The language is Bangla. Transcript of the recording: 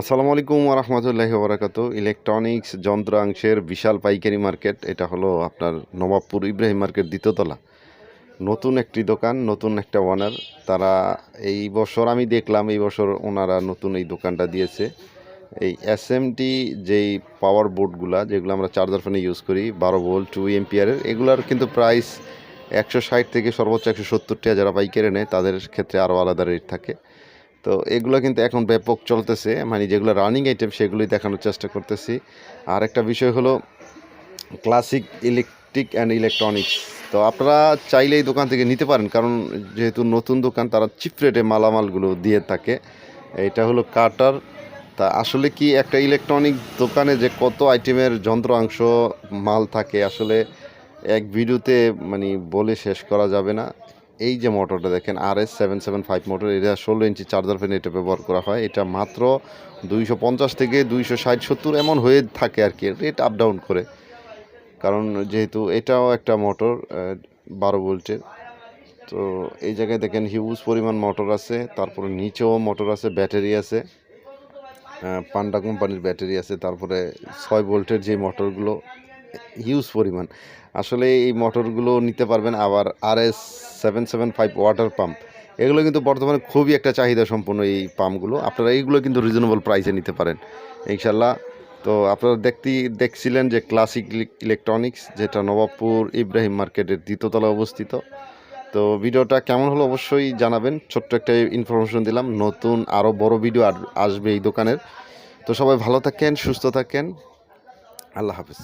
আসসালামু আলাইকুম রহমতুল্লাহ বরাকাত ইলেকট্রনিক্স যন্ত্রাংশের বিশাল পাইকারি মার্কেট, এটা হলো আপনার নবাবপুর ইব্রাহিম মার্কেট দ্বিতীয়তলা নতুন একটি দোকান, নতুন একটা ওনার তারা এই বছর আমি দেখলাম, এই বছর ওনারা নতুন এই দোকানটা দিয়েছে। এই এসএমটি যেই পাওয়ার বোর্ডগুলা যেগুলো আমরা চার্জার ফোনে ইউজ করি, বারো ভোল্ট টু এমপিয়ারের এগুলার কিন্তু প্রাইস একশো ষাট থেকে সর্বোচ্চ একশো সত্তর টাকা যারা পাইকারি নেয়। তাদের ক্ষেত্রে আরও আলাদা রেট থাকে। তো এগুলো কিন্তু এখন ব্যাপক চলতেছে। মানে যেগুলো রানিং আইটেম সেগুলোই দেখানোর চেষ্টা করতেছি। আর একটা বিষয় হলো ক্লাসিক ইলেকট্রিক অ্যান্ড ইলেকট্রনিক্স তো আপনারা চাইলে এই দোকান থেকে নিতে পারেন, কারণ যেহেতু নতুন দোকান, তারা চিপ রেটে মালামালগুলো দিয়ে থাকে। এটা হলো কাটার তা আসলে কি একটা ইলেকট্রনিক দোকানে যে কত আইটেমের যন্ত্রাংশ, মাল থাকে, আসলে এক ভিডিওতে মানে বলে শেষ করা যাবে না। এই যে মোটরটা দেখেন R S seven seven five motor এটা ষোলো ইঞ্চি চার্জার ফ্যান এটা ব্যবহার করা হয়। এটা মাত্র দুইশো পঞ্চাশ থেকে দুইশো ষাট সত্তর এমন হয়ে থাকে আর কি রেট আপ ডাউন করে। কারণ যেহেতু এটাও একটা মোটর বারো ভোল্টের তো এই জায়গায় দেখেন হিউজ পরিমাণ মোটর আছে, তারপরে নিচেও মোটর আছে ব্যাটারি আছে। পান্ডা কোম্পানির ব্যাটারি আছে, তারপরে ছয় ভোল্টের যে মোটরগুলো হিউজ পরিমাণ। আসলে এই মোটরগুলো নিতে পারবেন আবার R S seven seven five water pump এগুলো কিন্তু বর্তমানে খুবই একটা চাহিদা সম্পন্ন এই পাম্পগুলো। আপনারা এইগুলো কিন্তু রিজনেবল প্রাইসে নিতে পারেন ইনশাল্লাহ তো আপনারা দেখতে, দেখছিলেন যে ক্লাসিক ইলেকট্রনিক্স যেটা নবাবপুর ইব্রাহিম মার্কেটের দ্বিতীয়তলা অবস্থিত। তো ভিডিওটা কেমন হলো অবশ্যই জানাবেন। ছোট্ট একটা ইনফরমেশন দিলাম, নতুন আরও বড় ভিডিও আসবে এই দোকানের। তো সবাই ভালো থাকেন, সুস্থ থাকেন। আল্লাহ হাফেজ।